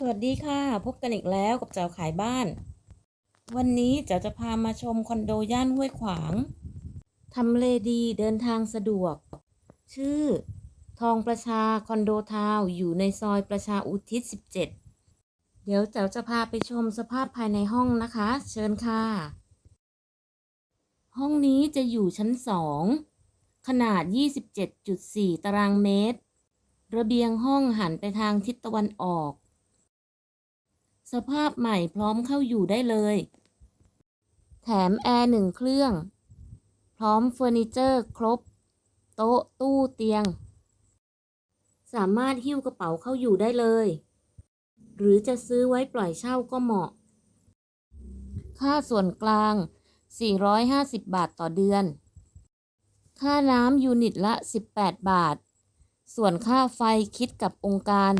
สวัสดีค่ะ พบกันอีกแล้วกับเจ้าขายบ้าน วันนี้เจ้าจะพามาชมคอนโดย่านห้วยขวางทำเลดีเดินทางสะดวก ชื่อ ทองประชาคอนโดทาวน์อยู่ในซอยประชาอุทิศ 17 เดี๋ยวเจ้าจะพาไปชมสภาพภายในห้องนะคะ เชิญค่ะ ห้องนี้จะอยู่ชั้น2ขนาด 27.4 ตารางเมตร ระเบียงห้องหันไปทางทิศตะวันออก สภาพใหม่พร้อมเข้าอยู่ได้เลย แถมแอร์หนึ่งเครื่อง พร้อมเฟอร์นิเจอร์ครบ โต๊ะ ตู้เตียง สามารถหิ้วกระเป๋าเข้าอยู่ได้เลย หรือจะซื้อไว้ปล่อยเช่าก็เหมาะ ค่าส่วนกลาง 450 บาทต่อเดือน ค่าน้ำยูนิตละ 18 บาท ส่วนค่าไฟคิดกับองค์การ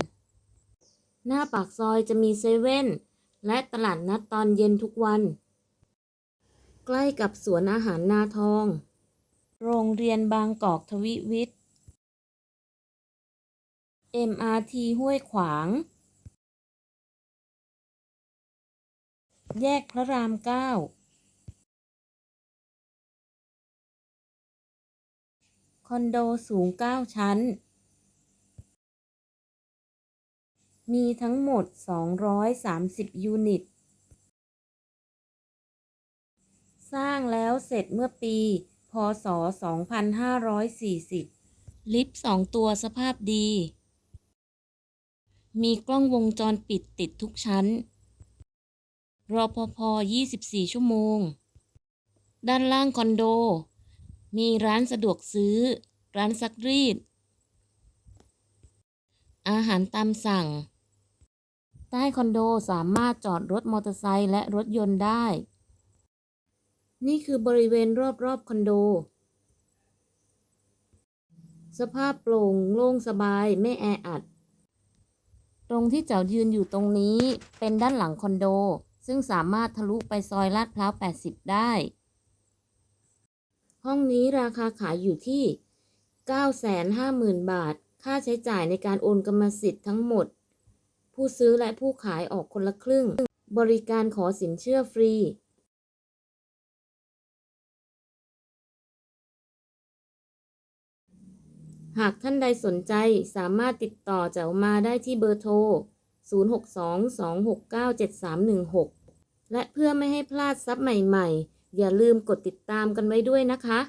หน้าปากซอยจะมีเซเว่นและตลาดนัดตอนเย็นทุกวัน ใกล้กับสวนอาหารนาทอง โรงเรียนบางกอกทวิวิทย์ MRT ห้วยขวาง แยกพระรามเก้าคอนโดสูง 9 ชั้น มีทั้งหมด 230 ยูนิต สร้างแล้วเสร็จเมื่อปี พศ 2540 ลิฟต์สองตัวสภาพดี มีกล้องวงจรปิดติดทุกชั้น รอปภ24 ชั่วโมง ด้านล่างคอนโด มีร้านสะดวกซื้อ ร้านซักรีดอาหารตามสั่ง ต้คอนโดสามารถจอดรถมอเตอร์ไซค์และรถยนต์ได้ นี่คือบริเวณรอบๆคอนโด สภาพโปร่งโล่งสบายไม่แออัด ตรงที่เจ้ายืนอยู่ตรงนี้เป็นด้านหลังคอนโด ซึ่งสามารถทะลุไปซอยลาดพร้าว 80 ได้ ห้องนี้ราคาขายอยู่ที่ 950,000 บาท ค่าใช้จ่ายในการโอนกรรมสิทธิ์ทั้งหมด ผู้ซื้อและผู้ขายออกคนละครึ่ง บริการขอสินเชื่อฟรีหากท่านใดสนใจสามารถติดต่อแจ๋วมาได้ที่เบอร์โทร 0622697316 และเพื่อไม่ให้พลาดทรัพย์ใหม่ๆ อย่าลืมกดติดตามกันไว้ด้วยนะคะ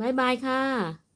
บ๊ายบายค่ะ